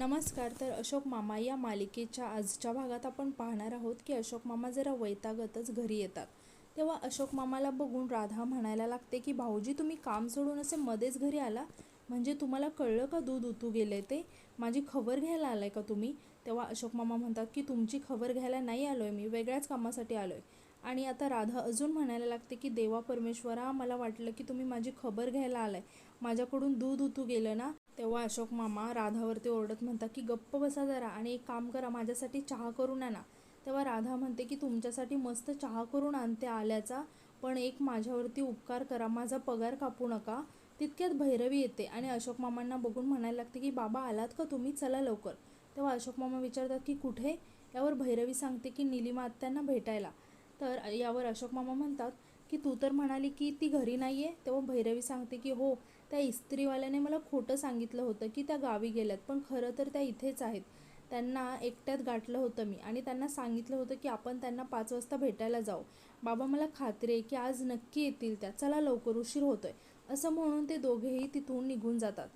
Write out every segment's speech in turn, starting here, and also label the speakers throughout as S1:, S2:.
S1: नमस्कार तर अशोक मामा या मालिकेच्या आजच्या भागात आपण पाहणार आहोत की अशोक मामा जरा वैतागतच घरी येतात. तेव्हा अशोक मामाला बघून राधा म्हणायला लागते की भाऊजी तुम्ही काम सोडून असे मध्येच घरी आला? म्हणजे तुम्हाला कळलं का दूध उतू गेले ते? माझी खबर घ्यायला आलाय का तुम्ही? तेव्हा अशोक मामा म्हणतात की तुमची खबर घ्यायला नाही आलो आहे मी वेगळ्याच कामासाठी आलो आहे आणि आता राधा अजून म्हणायला लागते की देवा परमेश्वरा मला वाटलं की तुम्ही माझी खबर घ्यायला आलाय. माझ्याकडून दूध उतू गेलं ना? तेव्हा अशोक मामा राधावरती ओरडत म्हणतात की गप्प बसा जरा आणि एक काम करा माझ्यासाठी चहा करून आणा. तेव्हा राधा म्हणते की तुमच्यासाठी मस्त चहा करून आणते आल्याचा पण एक माझ्यावरती उपकार करा माझा पगार कापू नका. तितक्यात भैरवी येते आणि अशोक मामांना बघून म्हणायला लागते की बाबा आलात का तुम्ही? चला लवकर. तेव्हा अशोक मामा विचारतात की कुठे? यावर भैरवी सांगते की निलिमा आत्यांना भेटायला. तर यावर अशोक मामा म्हणतात की तू तर म्हणाली की ती घरी नाही आहे तेव्हा भैरवी सांगते की हो त्या इस्त्रीवाल्याने मला खोटं सांगितलं होतं की त्या गावी गेल्यात पण खरं तर त्या इथेच आहेत. त्यांना एकट्यात गाठलं होतं मी आणि त्यांना सांगितलं होतं की आपण त्यांना पाच वाजता भेटायला जाऊ. बाबा मला खात्री आहे की आज नक्की येतील त्या. चला लवकर उशीर होतोय. असं म्हणून ते दोघेही तिथून निघून जातात.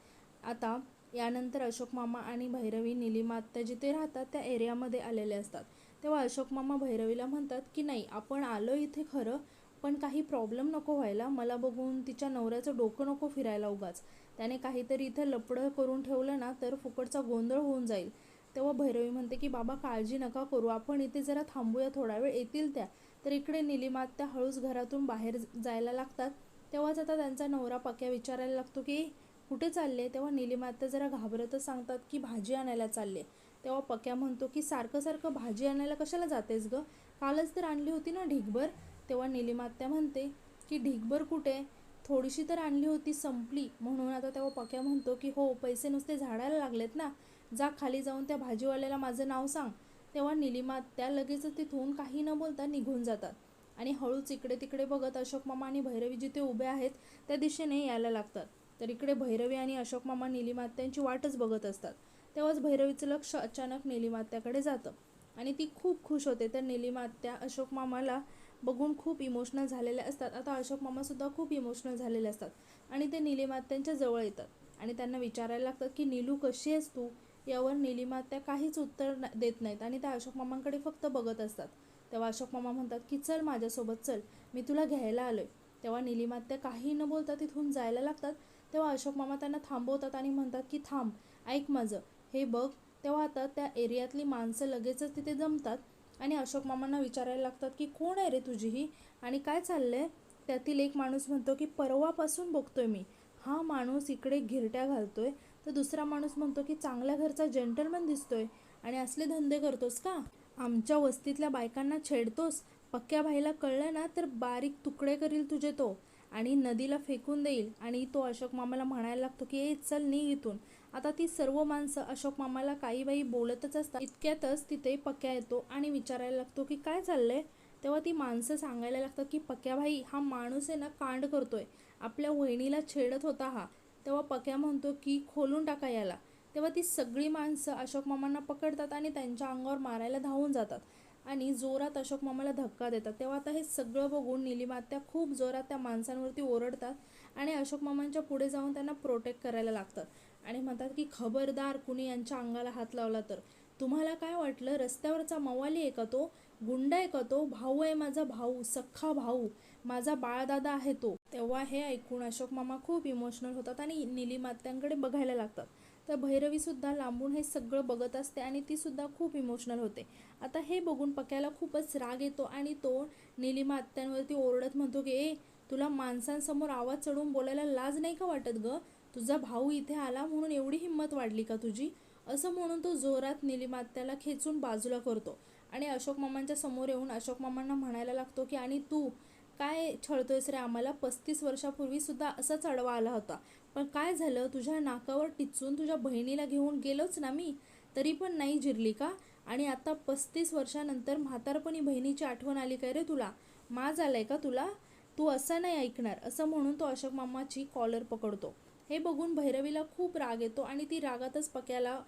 S1: आता यानंतर अशोक मामा आणि भैरवी निलिमा आत्ता जिथे राहतात त्या एरियामध्ये आलेले असतात. तेव्हा अशोक मामा भैरवीला म्हणतात की नाही आपण आलो इथे खरं पण काही प्रॉब्लेम नको व्हायला. मला बघून तिच्या नवऱ्याचं डोकं नको फिरायला उगाच. त्याने काहीतरी इथं लपडं करून ठेवलं ना तर फुकटचा गोंधळ होऊन जाईल. तेव्हा भैरवी म्हणते की बाबा काळजी नका करू. आपण इथे जरा थांबूया थोडा वेळ. येतील त्या. तर इकडे निलिमात त्या हळूच घरातून बाहेर जायला लागतात. तेव्हाच आता त्यांचा नवरा पक्या विचारायला लागतो की कुठे चालले? तेव्हा निलिमात्या जरा घाबरतच सांगतात की भाजी आणायला चालले. तेव्हा पक्या म्हणतो की सारखं सारखं भाजी आणायला कशाला जातेस ग? कालच तर आणली होती ना ढिगभर. तेव्हा निलिमात्या म्हणते की ढीगभर कुठे? थोडीशी तर आणली होती संपली. म्हणून आता तेव्हा पक्या म्हणतो की हो पैसे नुसते झाडायला लागलेत ना. जा खाली जाऊन त्या भाजीवाल्याला माझं नाव सांग. तेव्हा निलिमात्या लगेच तिथून काही न बोलता निघून जातात. आणि हळूच इकडे तिकडे बघत अशोक मामा आणि भैरवी जिथे उभे आहेत त्या दिशेने यायला लागतात. तर इकडे भैरवी आणि अशोक मामा निलिमात्यांची वाटच बघत असतात. तेव्हाच भैरवीचं लक्ष अचानक निलिमात्याकडे जातं. आणि ती खूप खुश होते. तर निलिमात्या अशोक मामाला बघून खूप इमोशनल झालेले असतात. आता अशोक मामासुद्धा खूप इमोशनल झालेले असतात. आणि ते निलिमात्यांच्या जवळ येतात. आणि त्यांना विचारायला लागतात की नीलू कशी आहेस तू? यावर निलिमात्या काहीच उत्तर देत नाहीत. आणि त्या अशोक मामांकडे फक्त बघत असतात. तेव्हा अशोक मामा म्हणतात की चल माझ्यासोबत चल. मी तुला घ्यायला आलोय. तेव्हा निलिमात्या काही न बोलता तिथून जायला लागतात. तेव्हा अशोक मामा त्यांना थांबवतात आणि म्हणतात की थांब. ऐक माझं. हे बघ. तेव्हा आता त्या एरियातली माणसं लगेचच तिथे जमतात. आणि अशोक मामांना विचारायला लागतात की कोण आहे रे तुझी ही? आणि काय चाललंय? त्यातील एक माणूस म्हणतो की परवापासून बघतोय मी. हा माणूस इकडे घिरट्या घालतोय. तर दुसरा माणूस म्हणतो की चांगल्या घरचा जेंटलमन दिसतोय. आणि असले धंदे करतोस का? आमच्या वस्तीतल्या बायकांना छेडतोस. पक्क्या भाईला कळलं ना तर बारीक तुकडे करील तुझे तो. आणि नदीला फेकून देईल. आणि तो अशोक मामाला म्हणायला लागतो की ए चल नी इथून. आता ती सर्व माणसं अशोक मामाला काही बाई बोलतच असतात. इतक्यातच तिथे पक्या येतो आणि विचारायला लागतो की काय चाललंय? तेव्हा ती माणसं सांगायला लागतात की पक्या भाई हा माणूस आहे ना कांड करतोय. आपल्या वहिनीला छेडत होता हा. तेव्हा पक्या म्हणतो की खोलून टाका याला. तेव्हा ती सगळी माणसं अशोक मामांना पकडतात आणि त्यांच्या अंगावर मारायला धावून जातात. आणि जोरात अशोक मामाला धक्का देतात. तेव्हा आता हे सगळं बघून निलिमात्या खूप जोरात त्या माणसांवरती ओरडतात आणि अशोक मामांच्या पुढे जाऊन त्यांना प्रोटेक्ट करायला लागतात. आणि म्हणतात की खबरदार कुणी यांच्या अंगाला हात लावला तर? तुम्हाला काय वाटलं? रस्त्यावरचा मवाली आहे का तो? गुंड आहे का तो? भाऊ आहे माझा भाऊ सख्खा भाऊ. माझा बाळदादा आहे तो. तेव्हा हे ऐकून अशोक मामा खूप इमोशनल होतात आणि निलिमात्यांकडे बघायला लागतात. तर भैरवीसुद्धा लांबून हे सगळं बघत असते आणि तीसुद्धा खूप इमोशनल होते. आता हे बघून पक्याला खूपच राग येतो आणि तो निलिमा आत्यांवरती ओरडत म्हणतो की ए तुला माणसांसमोर आवाज चढून बोलायला लाज नाही का वाटत ग? तुझा भाऊ इथे आला म्हणून एवढी हिंमत वाढली का तुझी? असं म्हणून तो जोरात निलिमात्याला खेचून बाजूला करतो. आणि अशोक मामांच्या समोर येऊन अशोक मामांना म्हणायला लागतो की आणि तू? काय छळतोयस रे आम्हाला? पस्तीस वर्षापूर्वी सुद्धा असा चढवा आला होता. पण काय झालं? तुझ्या नाकावर टिचून तुझ्या बहिणीला घेऊन गेलोच ना मी? तरी पण नाही जिरली का? आणि आता पस्तीस वर्षानंतर म्हातारपणी बहिणीची आठवण आली काय रे तुला? माज आलाय का तुला? तू असं नाही ऐकणार. असं म्हणून तो अशोक मामाची कॉलर पकडतो. हे बघून भैरवीला खूप राग येतो आणि ती रागातच पक्याला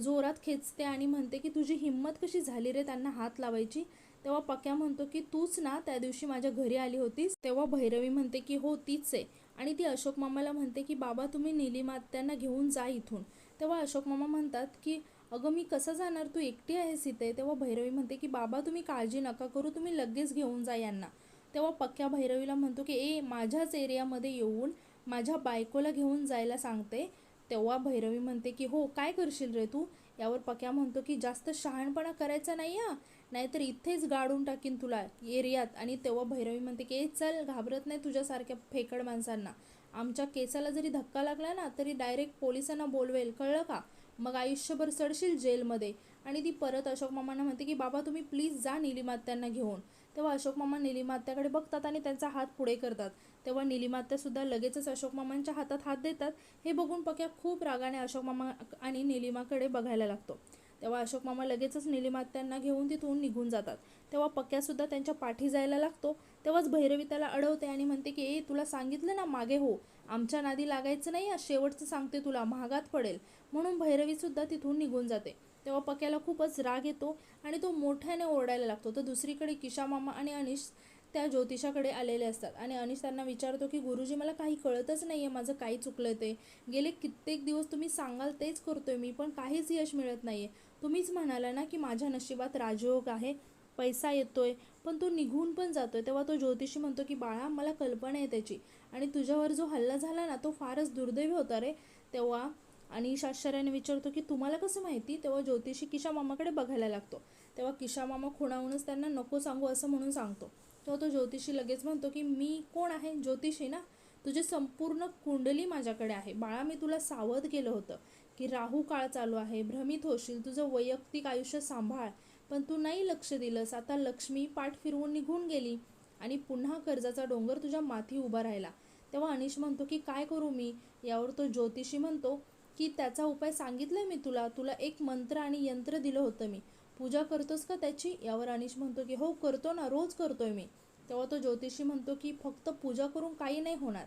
S1: जोरात खेचते आणि म्हणते की तुझी हिंमत कशी झाली रे त्यांना हात लावायची? तेव्हा पक्या म्हणतो की तूच ना त्या दिवशी माझ्या घरी आली होतीस. तेव्हा भैरवी म्हणते की हो तीच आहे. आणि ती अशोक मामाला म्हणते की बाबा तुम्ही निलिमात्यांना घेऊन जा इथून. तेव्हा अशोक मामा म्हणतात की अगं मी कसं जाणार? तू एकटी आहेस इथे. तेव्हा भैरवी म्हणते की बाबा तुम्ही काळजी नका करू तुम्ही लगेच घेऊन जा यांना. तेव्हा पक्क्या भैरवीला म्हणतो की ए माझ्याच एरियामध्ये येऊन माझ्या बायकोला घेऊन जायला सांगते. तेव्हा भैरवी म्हणते की हो काय करशील रे तू? यावर पक्या म्हणतो की जास्त शहाणपणा करायचा नाही हा. नाहीतर इथेच गाडून टाकीन तुला एरियात. आणि तेव्हा भैरवी म्हणते की ए चल घाबरत नाही तुझ्यासारख्या फेकड माणसांना. आमच्या केसाला जरी धक्का लागला ना तरी डायरेक्ट पोलिसांना बोलवेल. कळलं का? मग आयुष्यभर सडशील जेलमध्ये. आणि ती परत अशोक मामांना म्हणते की बाबा तुम्ही प्लीज जा निलिमात्यांना घेऊन. तेव्हा अशोक मामा निलिमात्याकडे बघतात आणि त्यांचा हात पुढे करतात. तेव्हा निलिमात्यासुद्धा लगेचच अशोक मामांच्या हातात हात देतात. हे बघून पक्या खूप रागाने अशोक मामा आणि निलिमाकडे बघायला लागतो. तेव्हा अशोक मामा लगेचच निलिमात्यांना घेऊन तिथून निघून जातात. तेव्हा पक्यासुद्धा त्यांच्या पाठी जायला लागतो. तेव्हाच भैरवी त्याला अडवते आणि म्हणते की ए तुला सांगितलं ना मागे हो. आमच्या नादी लागायचं नाही शेवटचं सांगते तुला महागात पडेल. म्हणून भैरवीसुद्धा तिथून निघून जाते. तेव्हा पक्याला खूपच राग येतो आणि तो मोठ्याने ओरडायला लागतो. तर दुसरीकडे किशा मामा आणि अनिश त्या ज्योतिषाकडे आलेले असतात. आणि अनिश त्यांना विचारतो की गुरुजी मला काही कळतच नाही आहे माझं काही चुकलं ते. गेले कित्येक दिवस तुम्ही सांगाल तेच करतोय मी पण काहीच यश मिळत नाही आहे तुम्हीच म्हणाला ना की माझ्या नशिबात राजयोग आहे. पैसा येतोय पण तो निघून पण जातोय. तेव्हा तो ज्योतिषी म्हणतो की बाळा मला कल्पना आहे त्याची. आणि तुझ्यावर जो हल्ला झाला ना तो फारच दुर्दैवी होता रे. तेव्हा आणि शाश्चर्याने विचारतो की तुम्हाला कसं माहिती? तेव्हा ज्योतिषी किशा मामाकडे बघायला लागतो. तेव्हा किशा मामा खुणावूनच त्यांना नको सांगू असं म्हणून सांगतो. तेव्हा तो ज्योतिषी लगेच म्हणतो की मी कोण आहे? ज्योतिषी ना? तुझी संपूर्ण कुंडली माझ्याकडे आहे. बाळा मी तुला सावध केलं होतं की राहू काळ चालू आहे. भ्रमित होशील. तुझं वैयक्तिक आयुष्य सांभाळ. पण तू नाही लक्ष दिलंस. आता लक्ष्मी पाठ फिरवून निघून गेली आणि पुन्हा कर्जाचा डोंगर तुझ्या माथी उभा राहिला. तेव्हा अनिश म्हणतो की काय करू मी? यावर तो ज्योतिषी म्हणतो की त्याचा उपाय सांगितलाय मी तुला. तुला एक मंत्र आणि यंत्र दिलं होतं मी. पूजा करतोस का त्याची? यावर अनिश म्हणतो की हो करतो ना. रोज करतोय मी. तेव्हा तो ज्योतिषी म्हणतो की फक्त पूजा करून काही नाही होणार.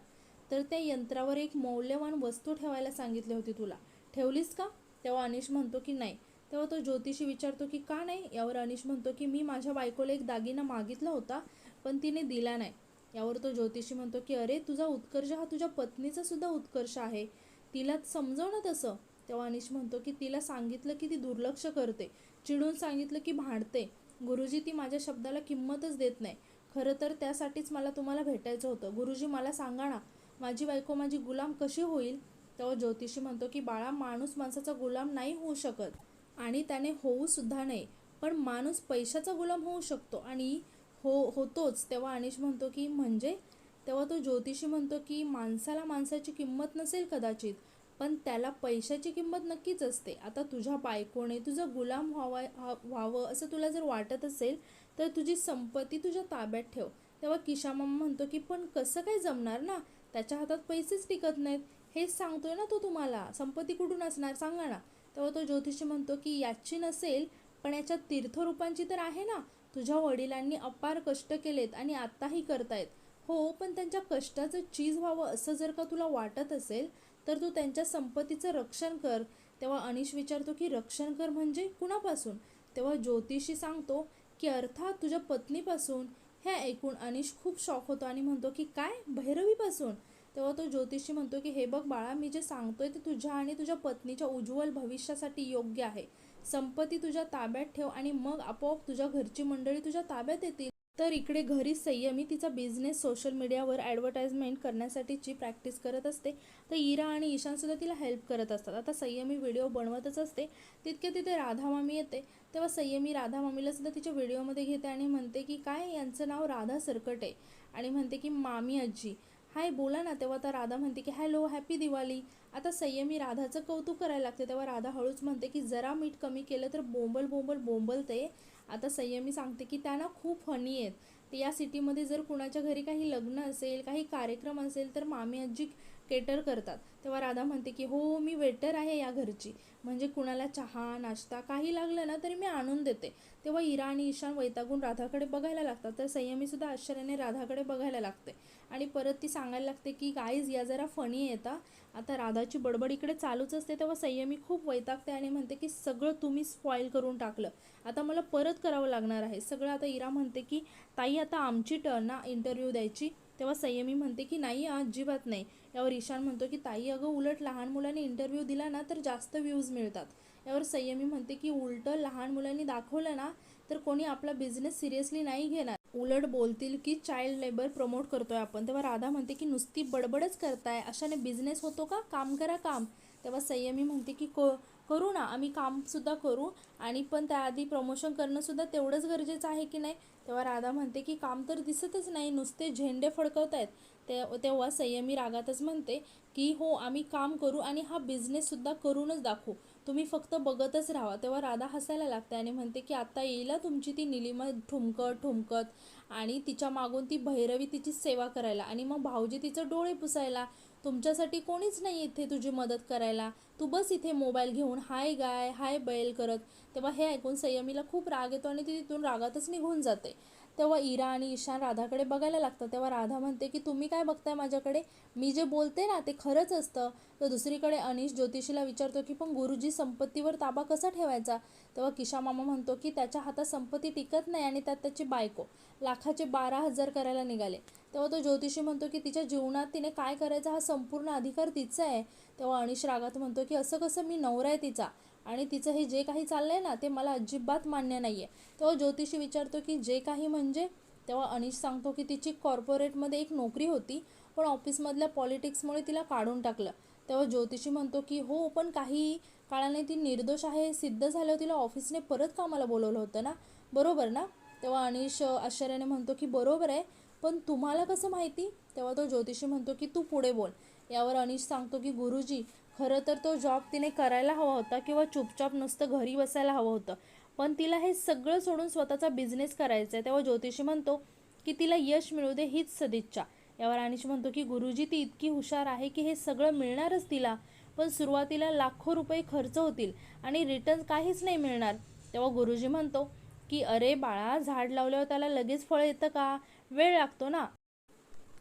S1: तर त्या यंत्रावर एक मौल्यवान वस्तू ठेवायला सांगितली होती तुला. ठेवलीस का? तेव्हा अनिश म्हणतो की नाही. तेव्हा तो ज्योतिषी विचारतो की का नाही? यावर अनिश म्हणतो की मी माझ्या बायकोला एक दागिना मागितला होता पण तिने दिला नाही. यावर तो ज्योतिषी म्हणतो की अरे तुझा उत्कर्ष हा तुझ्या पत्नीचा सुद्धा उत्कर्ष आहे. तिला समजव ना तसं. तेव्हा अनिश म्हणतो की तिला सांगितलं की ती दुर्लक्ष करते. चिडून सांगितलं की भांडते. गुरुजी ती माझ्या शब्दाला किंमतच देत नाही. खरं तर त्यासाठीच मला तुम्हाला भेटायचं होतं. गुरुजी मला सांगा ना माझी बायको माझी गुलाम कशी होईल? तेव्हा ज्योतिषी म्हणतो की बाळा माणूस माणसाचा गुलाम नाही होऊ शकत. आणि त्याने होऊसुद्धा नाही पण माणूस पैशाचा गुलाम होऊ शकतो आणि हो होतोच. तेव्हा अनिश म्हणतो की म्हणजे? तेव्हा तो ज्योतिषी म्हणतो की माणसाला माणसाची किंमत नसेल कदाचित पण त्याला पैशाची किंमत नक्कीच असते. आता तुझ्या बायकोने तुझं गुलाम व्हावा हा- व्हावं असं तुला जर वाटत असेल तर तुझी संपत्ती तुझ्या ताब्यात ठेव. तेव्हा किशामामा म्हणतो की पण कसं काय जमणार ना? त्याच्या हातात पैसेच टिकत नाहीत. हेच सांगतोय ना तो तुम्हाला. संपत्ती कुठून असणार? सांगा ना. तेव्हा तो ज्योतिषी म्हणतो की याची नसेल पण याच्यात तीर्थरूपांची तर आहे ना. तुझ्या वडिलांनी अपार कष्ट केलेत आणि आत्ताही करतायत. हो पण त्यांच्या कष्टाचं चीज व्हावं असं जर का तुला वाटत असेल तर तू त्यांच्या संपत्तीचं रक्षण कर. तेव्हा अनिश विचारतो की रक्षण कर म्हणजे कुणापासून? तेव्हा ज्योतिषी सांगतो की अर्थात तुझ्या पत्नीपासून. हे ऐकून अनिश खूप शॉक होतो आणि म्हणतो की काय? भैरवीपासून? तेव्हा तो ज्योतिषी म्हणतो की हे बघ बाळा मी जे सांगतोय ते तुझ्या आणि तुझ्या पत्नीच्या उज्ज्वल भविष्यासाठी योग्य आहे. संपत्ती तुझ्या ताब्यात ठेव आणि मग आपोआप तुझ्या घरची मंडळी तुझ्या ताब्यात येतील. तर इकडे घरी संयमी तिचा बिझनेस सोशल मीडियावर ॲडव्हर्टाइजमेंट करण्यासाठीची प्रॅक्टिस करत असते. तर इरा आणि ईशानसुद्धा तिला हेल्प करत असतात. आता संयमी व्हिडिओ बनवतच असते. तितके तिथे राधा मामी येते. तेव्हा संयमी राधा मामीला सुद्धा तिच्या व्हिडिओमध्ये घेते आणि म्हणते की काय यांचं नाव राधा सरकट आहे. आणि म्हणते की मामी आजी. हाय बोला ना. तेव्हा आता राधा म्हणते की हॅलो हॅपी दिवाळी. आता संयमी राधाचं कौतुक करायला लागते. तेव्हा राधा हळूच म्हणते की जरा मीठ कमी केलं तर बोंबल बोंबल बोंबलते. आता संयमी सांगते की त्यांना खूप फनी आहेत. या सिटीमध्ये जर कुणाच्या घरी काही लग्न असेल काही कार्यक्रम असेल तर मामी आजी केटर करतात. तेव्हा राधा म्हणते की हो मी वेटर आहे या घरची. म्हणजे कुणाला चहा नाश्ता काही लागलं ना तरी मी आणून देते. तेव्हा इरा आणि ईशान वैतागून राधाकडे बघायला लागतात. तर संयमीसुद्धा आश्चर्याने राधाकडे बघायला लागते. आणि परत ती सांगायला लागते की गाईज या जरा फनी येता आता. राधाची बडबड इकडे चालूच असते. तेव्हा संयमी खूप वैतागते आणि म्हणते की सगळं तुम्ही स्पॉईल करून टाकलं. आता मला परत करावं लागणार आहे. सगळं आता इरा म्हणते की ताई आता आमची टर्न ना इंटरव्ह्यू द्यायची. तेव्हा संयमी म्हणते की नाही अजिबात नाही. यावर ईशान म्हणतो की ताई अगं उलट लहान मुलांनी इंटरव्ह्यू दिला ना तर जास्त व्ह्यूज मिळतात. यावर संयमी म्हणते की उलटं लहान मुलांनी दाखवलं ना तर कोणी आपला बिझनेस सिरियसली नाही घेणार. उलट बोलतील की चाइल्ड लेबर प्रमोट करतोय आपण. तेव्हा राधा म्हणते की नुसती बडबडच करताय. अशाने बिझनेस होतो का? काम करा काम. तेव्हा संयमी म्हणते की को करू ना आम्ही कामसुद्धा करू. आणि पण त्याआधी प्रमोशन करणंसुद्धा तेवढंच गरजेचं आहे की नाही? तेव्हा राधा म्हणते की काम तर दिसतच नाही नुसते झेंडे फडकवत आहेत. ते तेव्हा संयमी रागातच म्हणते की हो आम्ही काम करू आणि हा बिझनेससुद्धा करूनच दाखवू. तुम्ही फक्त बघतच राहा. तेव्हा राधा हसायला लागते आणि म्हणते की आत्ता येईल तुमची ती निलिमा ठुमकत ठुमकत आणि तिच्या मागून ती भैरवी तिची सेवा करायला आणि मग भाऊजी तिचं डोळे पुसायला. तुमच्यासाठी कोणीच नाही इथे तुझी मदत करायला. तू बस इथे मोबाईल घेऊन हाय गाय हाय बैल करत. तेव्हा हे ऐकून संयमीला खूप राग येतो आणि ती तिथून रागातच निघून जाते. तेव्हा इरा आणि ईशान राधाकडे बघायला लागतं तेव्हा राधा म्हणते की तुम्ही काय बघताय माझ्याकडे? मी जे बोलते ना ते खरंच असतं. तर दुसरीकडे अनिश ज्योतिषीला विचारतो की पण गुरुजी संपत्तीवर ताबा कसा ठेवायचा? तेव्हा किशा मामा म्हणतो की त्याच्या हातात संपत्ती टिकत नाही आणि त्यात त्याची बायको. लाखाचे बारा हजार करायला निघाले. तेव्हा तो ज्योतिषी म्हणतो की तिच्या जीवनात तिने काय करायचा हा संपूर्ण अधिकार तिचा आहे. तेव्हा अनिश रागात म्हणतो की असं कसं मी नवरा आहे तिचा आणि तिचं हे जे काही चाललंय ना ते मला अजिबात मान्य नाही आहे तेव्हा ज्योतिषी विचारतो की जे काही म्हणजे? तेव्हा अनिश सांगतो की तिची कॉर्पोरेटमध्ये एक नोकरी होती पण ऑफिसमधल्या पॉलिटिक्समुळे तिला काढून टाकलं. तेव्हा ज्योतिषी म्हणतो की हो पण काही काळाने ती निर्दोष आहे सिद्ध झाल्यावर तिला ऑफिसने परत कामाला बोलवलं होतं ना? बरोबर ना? तेव्हा अनिश आश्चर्याने म्हणतो की बरोबर आहे पण तुम्हाला कसं माहिती? तेव्हा तो ज्योतिषी म्हणतो की तू पुढे बोल. यावर अनिश सांगतो की गुरुजी खरं तर तो जॉब तिने करायला हवा होता किंवा चुपचाप नुसतं घरी बसायला हवं होतं. पण तिला हे सगळं सोडून स्वतःचा बिझनेस करायचा आहे तेव्हा ज्योतिषी म्हणतो की तिला यश मिळू दे हीच सदिच्छा. यावर अनिश म्हणतो की गुरुजी ती इतकी हुशार आहे की हे सगळं मिळणारच तिला. पण सुरुवातीला लाखो रुपये खर्च होतील आणि रिटर्न काहीच नाही मिळणार. तेव्हा गुरुजी म्हणतो की अरे बाळा झाड लावल्यावर त्याला लगेच फळ येतं का? वेळ लागतो ना.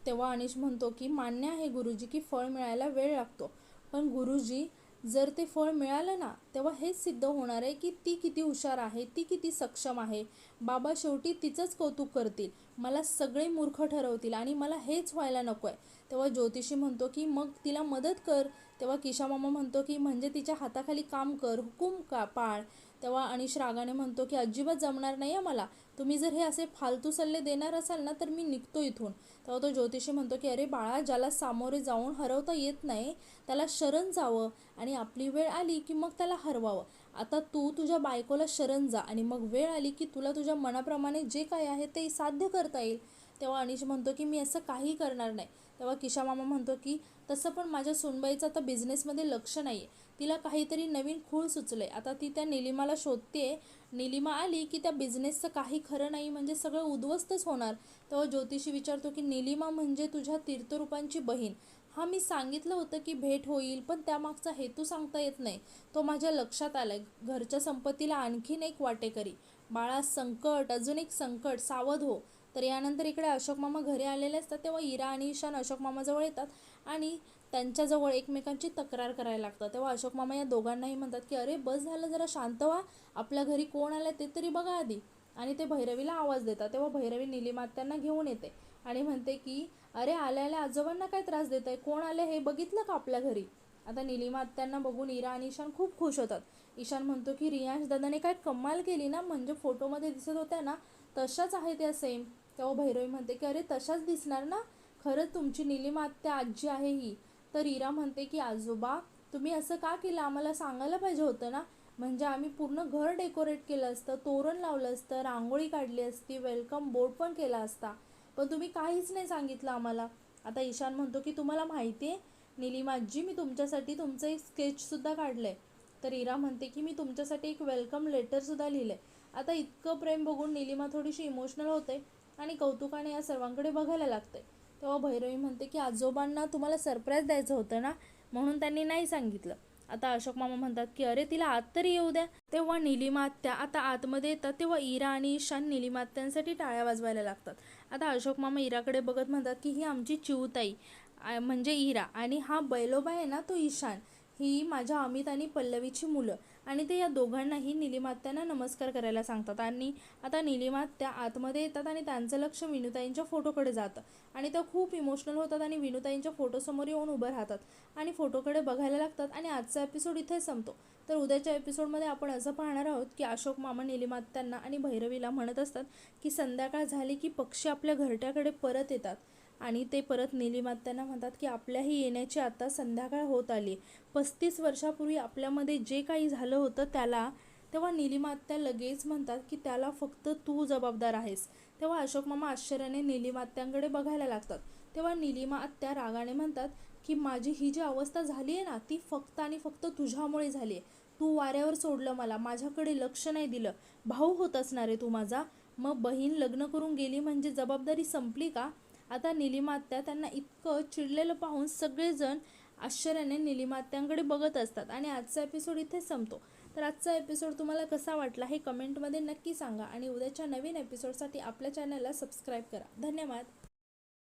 S1: तेव्हा अनिश म्हणतो की मान्य आहे गुरुजी की फळ मिळायला वेळ लागतो. पण गुरुजी जर ते फळ मिळालं ना तेव्हा हेच सिद्ध होणार आहे की ती किती हुशार आहे ती किती सक्षम आहे. बाबा शेवटी तिचंच कौतुक करतील. मला सगळे मूर्ख ठरवतील आणि मला हेच व्हायला नको आहे तेव्हा ज्योतिषी म्हणतो की मग तिला मदत कर. तेव्हा किशा मामा म्हणतो की म्हणजे तिच्या हाताखाली काम कर हुकूम का पाळ. तेव्हा अनिश रागाने म्हणतो की अजिबात जमणार नाही आहे मला. तुम्ही जर हे असे फालतू सल्ले देणार असाल ना तर मी निघतो इथून. तेव्हा तो ज्योतिषी म्हणतो की अरे बाळा ज्याला सामोरे जाऊन हरवता येत नाही त्याला शरण जावं आणि आपली वेळ आली की मग त्याला हरवावं. आता तू तुझ्या बायकोला शरण जा आणि मग वेळ आली की तुला तुझ्या मनाप्रमाणे जे काय आहे ते साध्य करता येईल. तेव्हा अनिश म्हणतो की मी असं काही करणार नाही. तेव्हा किशा मामा म्हणतो की तसं पण माझ्या सुनबाईचं आता बिझनेसमध्ये लक्ष नाही आहे तिला काहीतरी नवीन खूळ सुचलं आहे आता ती त्या निलिमाला शोधते निलिमा आली की त्या बिझनेसचं काही खरं नाही म्हणजे सगळं उद्ध्वस्तच होणार. तेव्हा ज्योतिषी विचारतो की निलिमा म्हणजे तुझ्या तीर्थरूपांची बहीण. हा मी सांगितलं होतं की भेट होईल पण त्यामागचा हेतू सांगता येत नाही. तो माझ्या लक्षात आलाय. घरच्या संपत्तीला आणखीन एक वाटेकरी. बाळा संकट अजून एक संकट. सावध हो. तर यानंतर इकडे अशोक मामा घरी आलेले असतात तेव्हा इरा आणि ईशान अशोक मामाजवळ येतात आणि त्यांच्याजवळ एकमेकांची तक्रार करायला लागतात. तेव्हा अशोक मामा या दोघांनाही म्हणतात की अरे बस झालं जरा शांत व्हा. आपल्या घरी कोण आलं ते तरी बघा आधी. आणि ते भैरवीला आवाज देतात. तेव्हा भैरवी निलिमात्यांना घेऊन येते आणि म्हणते की अरे आल्या आल्या आजोबांना काय त्रास देत आहे कोण आले हे बघितलं का आपल्या घरी? आता निलिमा आत्यांना बघून इरा आणि ईशान खूप खुश होतात. ईशान म्हणतो की रियांश दादाने काय कमाल केली ना? म्हणजे फोटोमध्ये दिसत होत्या ना? तशाच आहे त्या सेम तेव्हा भैरवी म्हणते की अरे तशाच दिसणार ना? खरंच तुमची निलिमा आत्या आजी आहे ही. तर इरा म्हणते की आजोबा तुम्ही असं का केलं? आम्हाला सांगायला पाहिजे होतं ना? म्हणजे आम्ही पूर्ण घर डेकोरेट केलं असतं तोरण लावलं असतं रांगोळी काढली असती वेलकम बोर्ड पण केला असता. पण तुम्ही काहीच नाही सांगितलं आम्हाला. आता ईशान म्हणतो की तुम्हाला माहिती आहे निलिमाजी मी तुमच्यासाठी तुमचं एक स्केचसुद्धा काढलं आहे तर इरा म्हणते की मी तुमच्यासाठी एक वेलकम लेटरसुद्धा लिहिलं आहे आता इतकं प्रेम बघून निलिमा थोडीशी इमोशनल होते आणि कौतुकाने या सर्वांकडे बघायला लागते तेव्हा भैरवी म्हणते की आजोबांना तुम्हाला सरप्राईज द्यायचं होतं ना? म्हणून त्यांनी नाही सांगितलं. आता अशोक मामा म्हणतात की अरे तिला आत तरी येऊ द्या. तेव्हा निलिमा आत्या आता आतमध्ये येतात. तेव्हा इरा आणि ईशान निलिमा आत्यांसाठी टाळ्या वाजवायला लागतात. आता अशोक मामा इराकडे बघत म्हणतात की ही आमची चिवताई म्हणजे इरा आणि हा बैलोबा आहे ना तो ईशान. ही माझ्या अमित आणि पल्लवीची मुलं. आणि ते या दोघांनाही निलिमात्यांना नमस्कार करायला सांगतात. आणि आता निलिमात्या आतमध्ये येतात आणि त्यांचं लक्ष विनुताईंच्या फोटोकडे जातं. आणि त्या खूप इमोशनल होतात आणि विनुताईंच्या फोटोसमोर येऊन उभं राहतात. आणि फोटोकडे बघायला लागतात आणि आजचा एपिसोड इथे संपतो. तर उद्याच्या एपिसोडमध्ये आपण असं पाहणार आहोत की अशोक मामा निलिमात्यांना आणि भैरवीला म्हणत असतात की संध्याकाळ झाली की पक्षी आपल्या घरट्याकडे परत येतात. आणि ते परत निलिमात्यांना म्हणतात की आपल्याही येण्याची आता संध्याकाळ होत आली. पस्तीस वर्षापूर्वी आपल्यामध्ये जे काही झालं होतं त्याला तेव्हा निलिमात्या लगेच म्हणतात की त्याला फक्त तू जबाबदार आहेस तेव्हा अशोक मामा आश्चर्याने निलिमात्यांकडे बघायला लागतात. तेव्हा निलिमा आत्या रागाने म्हणतात की माझी ही जी अवस्था झाली आहे ना ती फक्त आणि फक्त तुझ्यामुळे झाली आहे तू वाऱ्यावर सोडलं मला. माझ्याकडे लक्ष नाही दिलं. भाऊ होत असणार आहे तू माझा. मग बहीण लग्न करून गेली म्हणजे जबाबदारी संपली का? आता निलिमात्या त्यांना इतकं चिडलेलं पाहून सगळेजण आश्चर्याने निलिमात्यांकडे बघत असतात. आणि आजचा एपिसोड इथे संपतो. तर आजचा एपिसोड तुम्हाला कसा वाटला हे कमेंटमध्ये नक्की सांगा. आणि उद्याच्या नवीन एपिसोडसाठी आपल्या चॅनलला सबस्क्राईब करा. धन्यवाद.